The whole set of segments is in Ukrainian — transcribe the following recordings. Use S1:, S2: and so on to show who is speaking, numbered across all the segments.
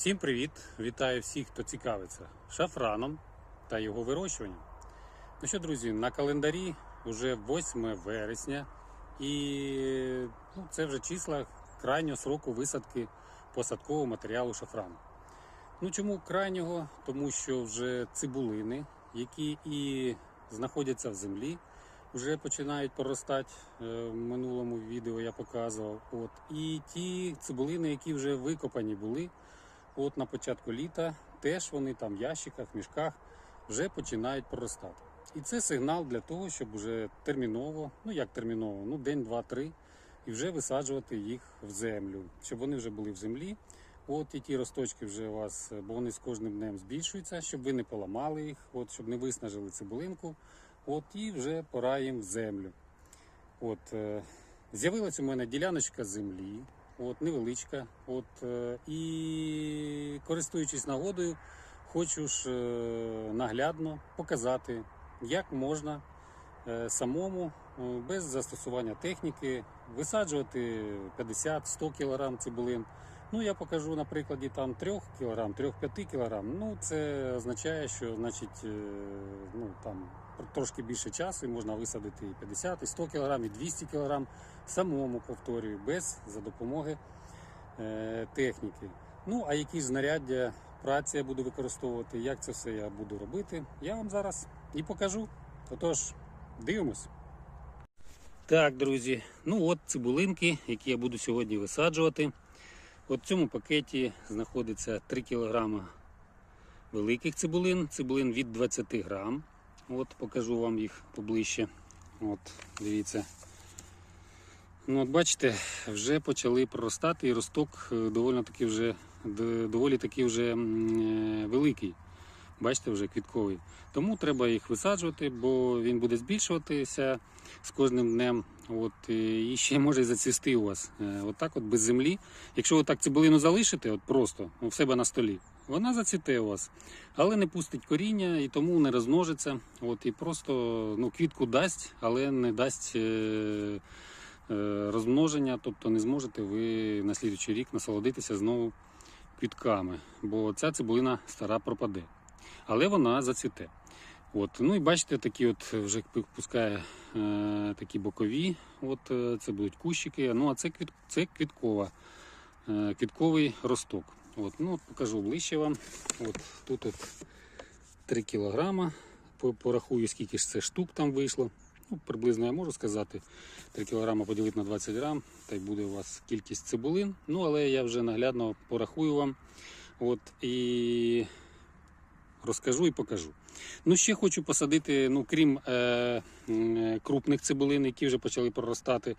S1: Всім привіт! Вітаю всіх, хто цікавиться шафраном та його вирощуванням. Ну що, друзі, на календарі вже 8 вересня, і ну, це вже числа крайнього сроку висадки посадкового матеріалу шафрану. Ну чому крайнього? Тому що вже цибулини, які і знаходяться в землі, вже починають поростати. Е, В минулому відео я показував. От. І ті цибулини, які вже викопані були, от на початку літа, теж вони там в ящиках, мішках вже починають проростати. І це сигнал для того, щоб вже терміново, ну як терміново, ну день, два, три, і вже висаджувати їх в землю, щоб вони вже були в землі. От і ті росточки вже у вас, бо вони з кожним днем збільшуються, щоб ви не поламали їх, от, щоб не виснажили цибулинку. От і вже пора їм в землю. От, е, з'явилась у мене діляночка землі, от, невеличка. От, е, і користуючись нагодою, хочу ж е, наглядно показати, як можна е, самому без застосування техніки висаджувати 50-100 кг цибулин. Ну, я покажу на прикладі там 3 кг, 3-5 кг. Ну, це означає, що значить, е, ну, там трошки більше часу і можна висадити і 50, і 100 кг, і 200 кг самому повторюю, без за допомоги е, техніки. Ну, а які ж знаряддя праці я буду використовувати, як це все я буду робити, я вам зараз і покажу. Отож, дивимось. Так, друзі, ну от цибулинки, які я буду сьогодні висаджувати. В цьому пакеті знаходиться 3 кг великих цибулин, цибулин від 20 грам. От покажу вам їх поближче. От, дивіться. Ну, от бачите, вже почали проростати і росток е, доволі таки вже, доволі таки вже великий. Бачите, вже квітковий. Тому треба їх висаджувати, бо він буде збільшуватися з кожним днем. От, е, і ще може зацвісти у вас. Е, Отак, от без землі. Якщо ви так цибулину залишите, от просто ну, в себе на столі, вона зацвіте у вас, але не пустить коріння і тому не розмножиться. От, і просто ну, квітку дасть, але не дасть. Е- е, розмноження, тобто не зможете ви на слідуючий рік насолодитися знову квітками, бо ця цибулина стара пропаде. Але вона зацвіте. От, ну і бачите, такі от вже пускає е, такі бокові. От е, це будуть кущики. Ну а це квіт, це квіткова, е, квітковий росток. От, ну от покажу ближче вам. От тут от 3 кілограма. Порахую, скільки ж це штук там вийшло. Ну, приблизно я можу сказати. 3 кг поділити на 20 грам, та й буде у вас кількість цибулин. Ну, але я вже наглядно порахую вам. От, і розкажу і покажу. Ну, ще хочу посадити, ну, крім е, м, крупних цибулин, які вже почали проростати,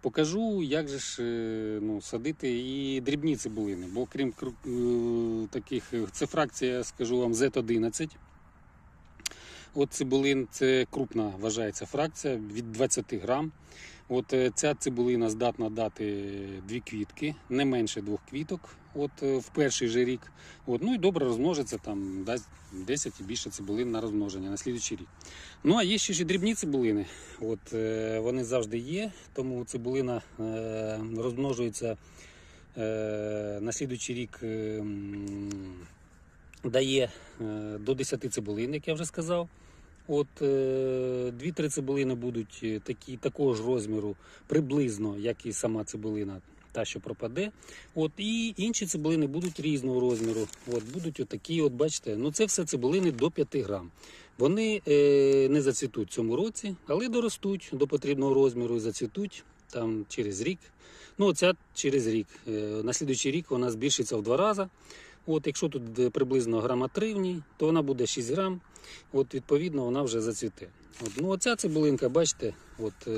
S1: покажу, як же ж е, ну, садити і дрібні цибулини. Бо крім е, таких, е, це фракція, скажу вам, Z11. От цибулин це крупна вважається фракція від 20 грам. От е, ця цибулина здатна дати дві квітки, не менше двох квіток. От е, в перший же рік. От, ну і добре розмножиться там, дасть 10 і більше цибулин на розмноження на слідуючий рік. Ну а є ще ж і дрібні цибулини. От е, вони завжди є, тому цибулина е, розмножується е, на слідуючий рік. е, Дає е, до 10 цибулин, як я вже сказав. От е, 2-3 цибулини будуть е, такі, такого ж розміру, приблизно, як і сама цибулина, та, що пропаде. От, і інші цибулини будуть різного розміру. От, будуть отакі, от, бачите, ну це все цибулини до 5 грам. Вони е, не зацвітуть в цьому році, але доростуть до потрібного розміру і зацвітуть там через рік. Ну, оця через рік. Е, на слідуючий рік вона збільшиться в два рази. От, якщо тут приблизно грама 3 в ній, то вона буде 6 грам. От, відповідно, вона вже зацвіте. От, ну, оця цибулинка, бачите, от, е,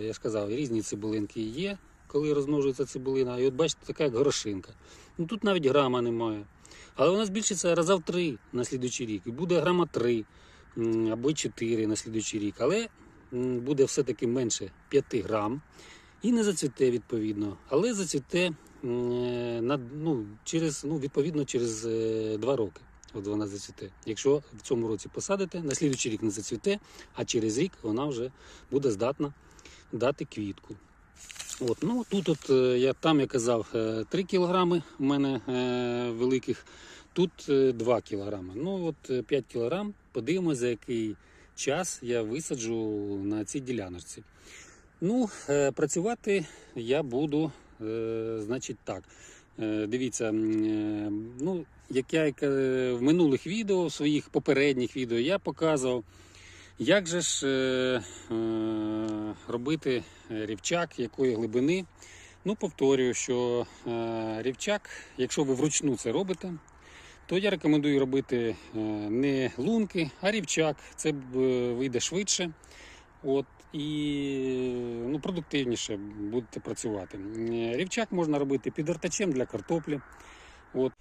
S1: я ж різні цибулинки є, коли розмножується цибулина. І от бачите, така як горошинка. Ну, тут навіть грама немає. Але вона збільшиться раза в 3 на слідуючий рік. І буде грама 3 або 4 на слідуючий рік. Але буде все-таки менше 5 грам. І не зацвіте відповідно. Але зацвіте е, на, ну, через, ну, відповідно через е, 2 роки. От вона зацвіте. Якщо в цьому році посадите, на слідуючий рік не зацвіте, а через рік вона вже буде здатна дати квітку. От, ну, тут от, е, я, там я казав е, 3 кілограми у мене е, великих, тут е, 2 кілограми. Ну от е, 5 кілограм. Подивимось, за який час я висаджу на цій діляночці. Ну, е, працювати я буду, е, значить, так. Е, Дивіться, е, ну, як я е, в минулих відео, в своїх попередніх відео, я показував, як же ж е, е, робити рівчак, якої глибини. Ну, повторюю, що рівчак, якщо ви вручну це робите, то я рекомендую робити не лунки, а рівчак. Це вийде швидше. От, і ну, продуктивніше будете працювати. Рівчак можна робити під артачем для картоплі. От.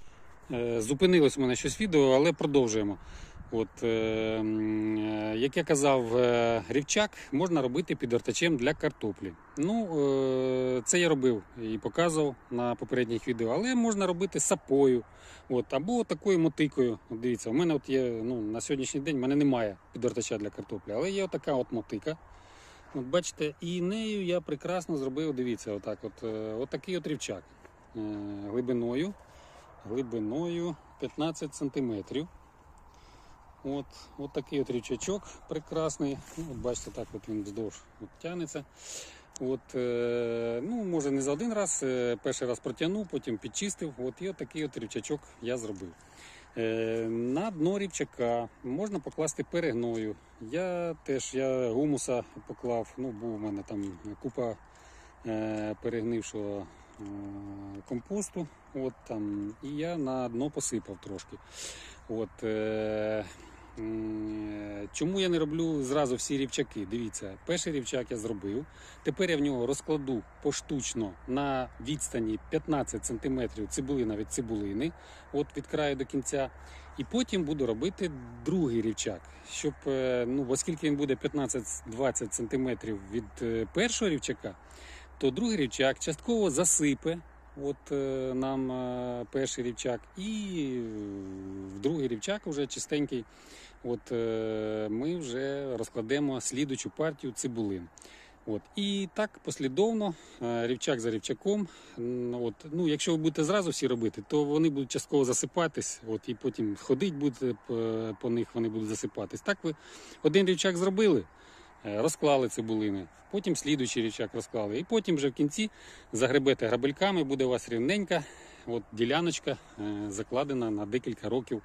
S1: Е, Зупинилось у мене щось відео, але продовжуємо. От, е, е, як я казав, рівчак можна робити під артачем для картоплі. Ну, це я робив і показував на попередніх відео, але можна робити сапою. От, або такою мотикою. От дивіться, у мене от є ну, на сьогоднішній день в мене немає підвертача для картоплі, але є така от мотика. От бачите, і нею я прекрасно зробив, дивіться, отак от, отакий от рівчак глибиною, глибиною 15 сантиметрів. От, от такий от рівчачок прекрасний. Ну, от бачите, так от він вздовж от тягнеться. От, е, ну, може не за один раз, е, перший раз протягнув, потім підчистив. От, і от такий от рівчачок я зробив. Е, на дно рівчака можна покласти перегною. Я теж я гумуса поклав, ну, був у мене там купа е, перегнившого компосту. От, там, і я на дно посипав трошки. От, е, чому я не роблю зразу всі рівчаки? Дивіться, перший рівчак я зробив. Тепер я в нього розкладу поштучно на відстані 15 см цибулина від цибулини, от від краю до кінця. І потім буду робити другий рівчак, щоб, е, ну, оскільки він буде 15-20 см від е, першого рівчака, то другий рівчак частково засипе от, е, нам е, перший рівчак, і в другий рівчак вже чистенький. От, е, ми вже розкладемо слідучу партію цибулин. От. І так послідовно, рівчак за рівчаком. От. Ну, якщо ви будете зразу всі робити, то вони будуть частково засипатись, от, і потім ходить будете по, них, вони будуть засипатись. Так ви один рівчак зробили, розклали цибулини, потім слідуючий рівчак розклали. І потім вже в кінці загребете грабельками, буде у вас рівненька от, діляночка е, закладена на декілька років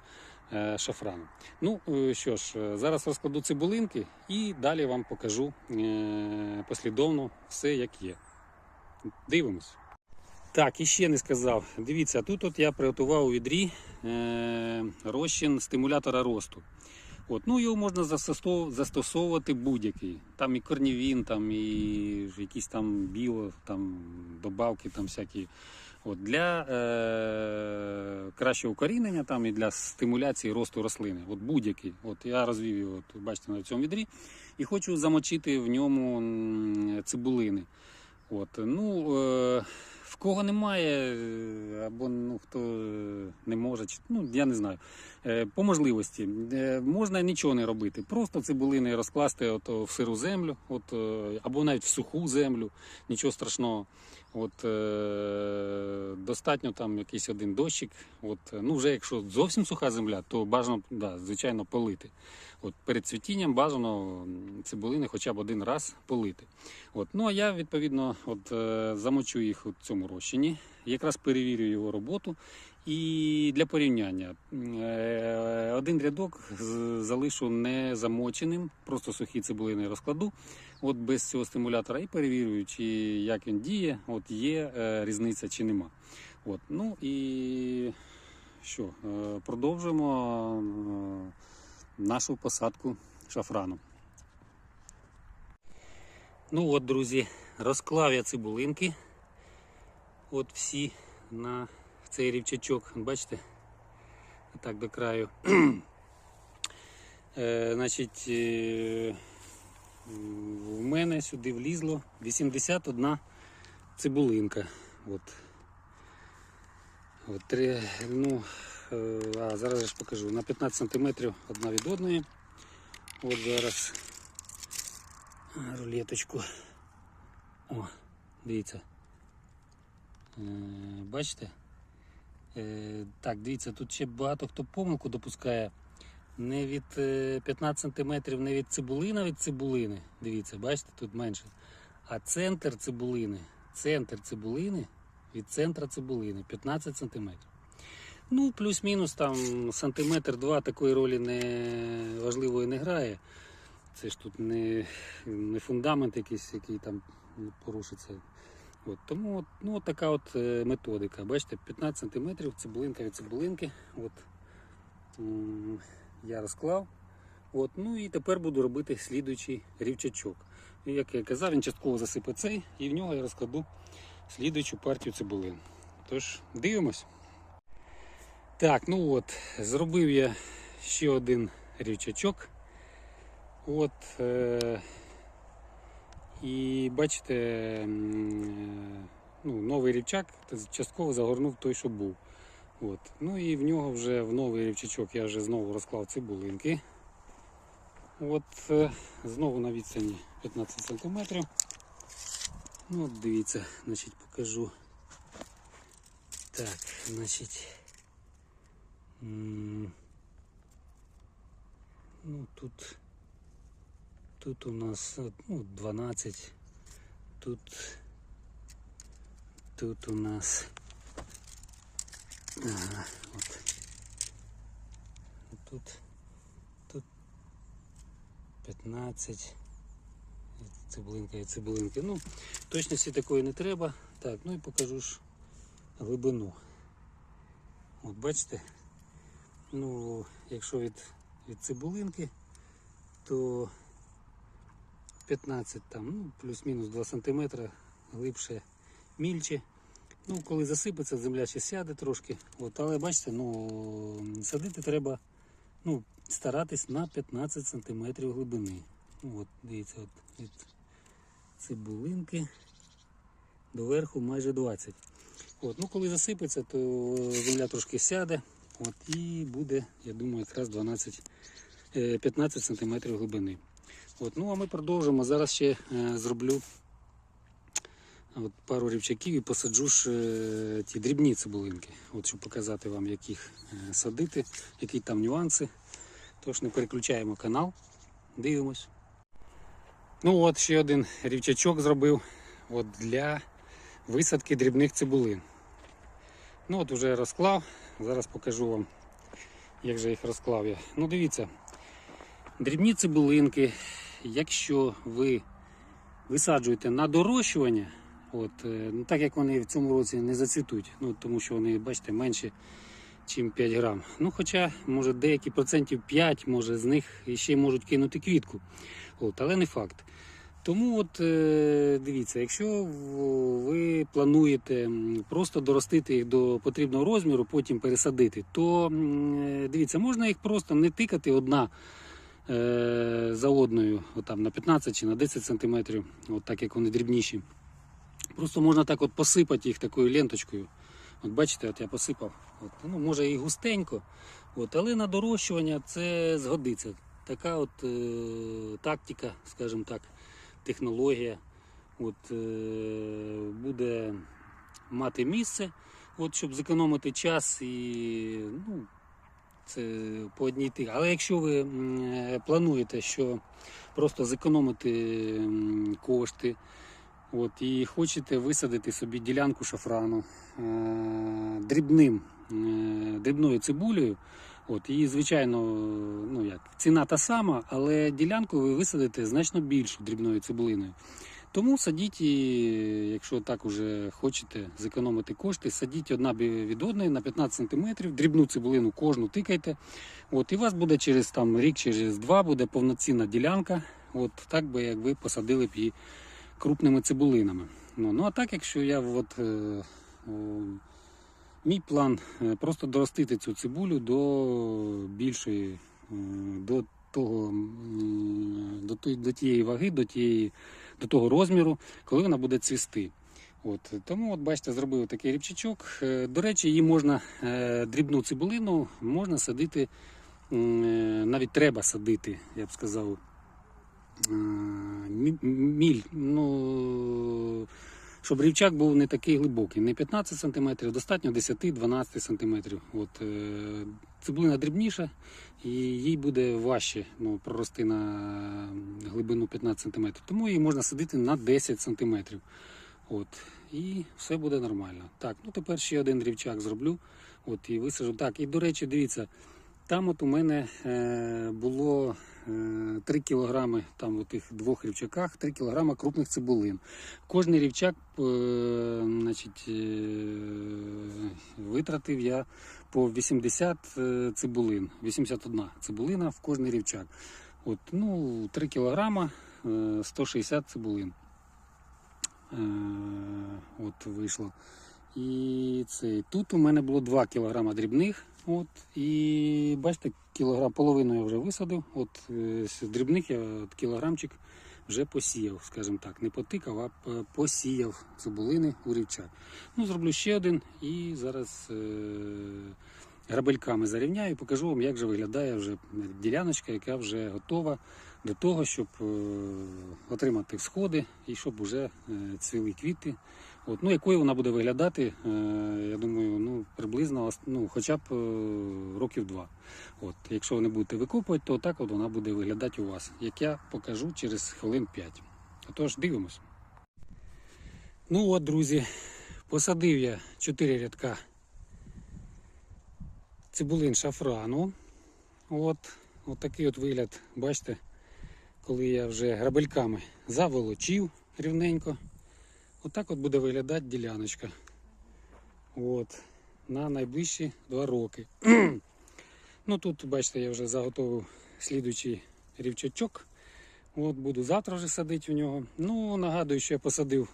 S1: е, шафрану. Ну е, що ж, е, зараз розкладу цибулинки і далі вам покажу е, послідовно все, як є. Дивимось. Так, і ще не сказав. Дивіться, тут от я приготував у відрі е, розчин стимулятора росту. От, ну його можна застосовувати будь-який. Там і корнівін, там і якісь там біо, там добавки, там всякі. От, для е, кращого укорінення там, і для стимуляції росту рослини. От будь-який. От я розвів його, от, бачите, на цьому відрі, і хочу замочити в ньому цибулини. От, ну, е, в кого немає, е, або ну, хто е, не може, чи- ну, я не знаю. Е, По можливості можна нічого не робити. Просто цибулини розкласти от, в сиру землю, от, або навіть в суху землю, нічого страшного. От, достатньо там якийсь один дощик. От, ну, вже якщо зовсім суха земля, то бажано, да, звичайно, полити. От, перед цвітінням бажано цибулини хоча б один раз полити. От, ну а я відповідно от, е, замочу їх у цьому розчині, якраз перевірю його роботу. І для порівняння е, один рядок залишу не замоченим, просто сухі цибулини розкладу от без цього стимулятора і перевірю, чи як він діє, от є е, різниця чи нема. От, ну і що, продовжуємо е, нашу посадку шафрану. Ну от, друзі, розклав я цибулинки. От всі на цей рівчачок, бачите? Так до краю. е, значить, е, в мене сюди влізло 81 цибулинка. От. От, ну, а зараз я ж покажу. На 15 см одна від одної. От зараз рулеточку. О, Дивіться. Е, бачите? Е, так, дивіться, тут ще багато хто помилку допускає. Не від е, 15 см, не від цибулина від цибулини. Дивіться, бачите, тут менше. А центр цибулини. Центр цибулини від центра цибулини 15 см. Ну, плюс-мінус там сантиметр-два такої ролі не важливої не грає. Це ж тут не, не фундамент якийсь, який там порушиться. От, тому от, ну, от така от е, методика. Бачите, 15 см цибулинка від цибулинки. От, я розклав. От, ну і тепер буду робити слідуючий рівчачок. Як я казав, він частково засипе цей, і в нього я розкладу слідуючу партію цибулин. Тож, дивимось. Так, ну от, зробив я ще один рівчачок. От, е, і бачите, е, ну, новий рівчак частково загорнув той, що був. От. Ну і в нього вже в новий рівчачок я вже знову розклав цибулинки. От, е, знову на відстані 15 см. Ну, от дивіться, значить, покажу. Так, значить. Ну, тут, тут у нас ну, 12. Тут, тут у нас. Ага, от. Тут, тут 15. Цибулинка і цибулинки. Ну, точності такої не треба. Так, ну і покажу ж глибину. От бачите? Ну, якщо від, від цибулинки, то 15 там, ну, плюс-мінус 2 см глибше, мільче. Ну, коли засипеться, земля ще сяде трошки. От, але бачите, ну, садити треба ну, старатись на 15 см глибини. Ну, от, дивіться, от, від цибулинки до верху майже 20. От, ну, коли засипеться, то земля трошки сяде. От, і буде, я думаю, якраз 12, е, 15 см глибини. От, ну, а ми продовжимо. Зараз ще е, зроблю от, пару рівчаків і посаджу ж е, ті дрібні цибулинки. От, щоб показати вам, як їх е, садити, які там нюанси. Тож не переключаємо канал, дивимось. Ну от ще один рівчачок зробив от, для висадки дрібних цибулин. Ну от вже розклав. Зараз покажу вам, як же їх розклав я. Ну дивіться, дрібні цибулинки, якщо ви висаджуєте на дорощування, от, е, ну, так як вони в цьому році не зацвітуть, ну, тому що вони, бачите, менше, ніж 5 грам. Ну, хоча, може, деякі процентів 5, може, з них ще можуть кинути квітку. От, але не факт. Тому от е, дивіться, якщо ви плануєте просто доростити їх до потрібного розміру, потім пересадити, то е, дивіться, можна їх просто не тикати одна е, за одною, отам на 15 чи на 10 сантиметрів, от так як вони дрібніші. Просто можна так от посипати їх такою ленточкою. От бачите, от я посипав. От, ну, може і густенько, от, але на дорощування це згодиться. Така от е, тактика, скажімо так, технологія от, е, буде мати місце, от, щоб зекономити час і ну, це по одній тих. Але якщо ви плануєте, що просто зекономити кошти, от, і хочете висадити собі ділянку шафрану е, дрібним, е, дрібною цибулею, От, і, звичайно, ну як, ціна та сама, але ділянку ви висадите значно більшу дрібною цибулиною. Тому садіть, і, якщо так уже хочете зекономити кошти, садіть одна від одної на 15 см, дрібну цибулину кожну тикайте. От, і у вас буде через там, рік, через два буде повноцінна ділянка. От так би як ви посадили б її крупними цибулинами. Ну, ну а так, якщо я от, е, е, Мій план е, просто доростити цю цибулю до більшої, е, до того, до, до тієї ваги, до, тієї, до того розміру, коли вона буде цвісти. От, тому, от бачите, зробив такий ріпчачок. Е, До речі, її можна дрібну цибулину можна садити, навіть треба садити, я б сказав, міль. Ну, щоб рівчак був не такий глибокий, не 15 см, достатньо 10-12 см. От, е, цибулина дрібніша, і їй буде важче ну, прорости на глибину 15 см. Тому її можна садити на 10 см. От, і все буде нормально. Так, ну тепер ще один рівчак зроблю. От, і висажу. Так, і до речі, дивіться, там от у мене е, було 3 кілограми, там у тих двох рівчаках, 3 кілограми крупних цибулин. Кожний рівчак е, значить, е, витратив я по 80 е, цибулин, 81 цибулина в кожний рівчак. От, ну, 3 кілограма, е, 160 цибулин. Е, от вийшло. І це, тут у мене було 2 кг дрібних. От, і бачите, кілограм, половину я вже висадив. От е, з дрібних я от, кілограмчик вже посіяв, скажімо так, не потикав, а посіяв цибулини у рівчак. Ну, зроблю ще один і зараз е, грабельками зарівняю і покажу вам, як же виглядає вже діляночка, яка вже готова до того, щоб е, отримати всходи і щоб вже е, цвіли квіти. От, ну, якою вона буде виглядати, е, я думаю, ну, приблизно ну, хоча б е, років два. От, якщо ви не будете викопувати, то так от вона буде виглядати у вас, як я покажу через хвилин 5. Отож, дивимось. Ну от, друзі, посадив я 4 рядка цибулин шафрану. От, от такий от вигляд, бачите, коли я вже грабельками заволочив рівненько. Отак от буде виглядати діляночка. От, на найближчі два роки. ну тут, бачите, я вже заготовив слідуючий рівчачок. От буду завтра вже садити в нього. Ну, нагадую, що я посадив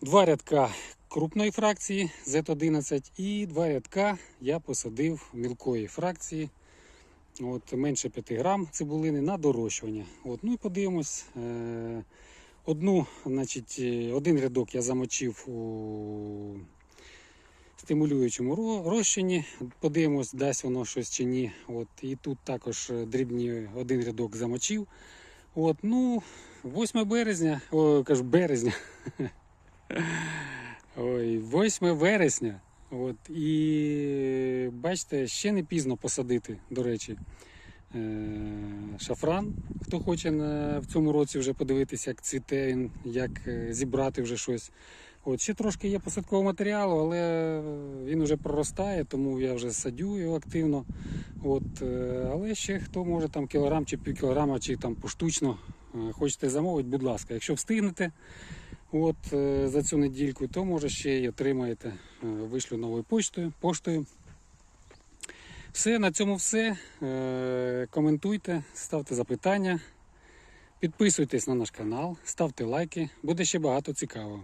S1: два рядка крупної фракції Z11 і два рядка я посадив мілкої фракції. От, менше 5 грам цибулини на дорощування. От, ну і подивимось. Е- Одну, значить, е, один рядок я замочив у стимулюючому розчині. Подивимось, дасть воно щось чи ні. От, і тут також е, дрібні один рядок замочив. От, ну, 8 березня, о, кажу, березня. Ой, 8 вересня. От, і бачите, ще не пізно посадити, до речі. Е, шафран. Хто хоче в цьому році вже подивитися, як цвіте він, як е, зібрати вже щось. От, ще трошки є посадкового матеріалу, але він вже проростає, тому я вже садю його активно. От, е, але ще хто може там кілограм чи пів кілограма, чи там поштучно хочете замовити, будь ласка. Якщо встигнете от, за цю недільку, то може ще й отримаєте. Вишлю новою поштою. поштою. Все, на цьому все. Е, Коментуйте, ставте запитання, підписуйтесь на наш канал, ставте лайки, буде ще багато цікавого.